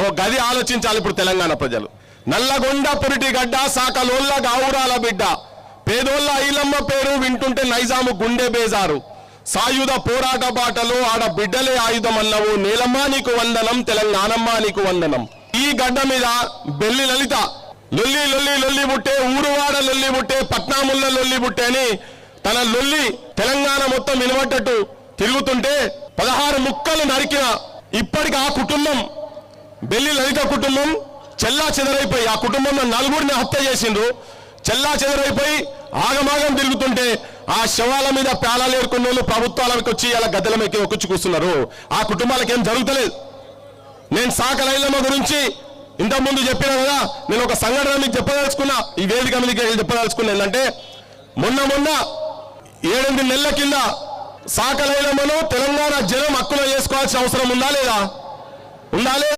ఓ గది ఆలోచించాలి ఇప్పుడు తెలంగాణ ప్రజలు. నల్లగొండ పురిటి గడ్డ సాకలోళ్ళ గావురాల బిడ్డ. పేదోళ్ళ ఐలమ్మ పేరు వింటుంటే నైజాము గుండె బేజారు. సాయుధ పోరాట బాటలో ఆడ బిడ్డలే ఆయుధం అన్నవు. నీలమ్మ నీకు వందనం తెలంగాణమ్మ నీకు వందనం. ఈ గడ్డ మీద బెల్లి లలిత. లొల్లి లొల్లి లొల్లి బుట్టే ఊరువాడ లొల్లి బుట్టే పట్నాముల్ల లొల్లి బుట్టే అని తన లొల్లి తెలంగాణ మొత్తం వినబడ్డట్టు తిరుగుతుంటే పదహారు ముక్కలు నరికిన ఇప్పటికి ఆ కుటుంబం బెల్లి లలిత కుటుంబం చెల్లా చెదరైపోయి ఆ కుటుంబంలో నలుగురిని హత్య చేసిండ్రు. చెల్లా చెదరైపోయి ఆగమాగం తిరుగుతుంటే ఆ శవాల మీద పేలాలు ఏరుకున్న వాళ్ళు ప్రభుత్వాలకు వచ్చి అలా గద్దెలమెక్కి మీద ఒక్కొచ్చి కూస్తున్నారు ఆ కుటుంబాలకు ఏం జరుగుతలేదు. నేను సాకలైలమ్మ గురించి ఇంతకుముందు చెప్పిన కదా నేను ఒక సంఘటన మీకు చెప్పదలుచుకున్నా ఈ వేదిక మీదకి చెప్పదలుచుకున్నా ఏంటంటే మొన్న మొన్న ఏడెనిమిది నెలల కింద సాకలైలమ్మను తెలంగాణ జనం హక్కులో చేసుకోవాల్సిన అవసరం ఉందా లేదా? ఉందా లేదా?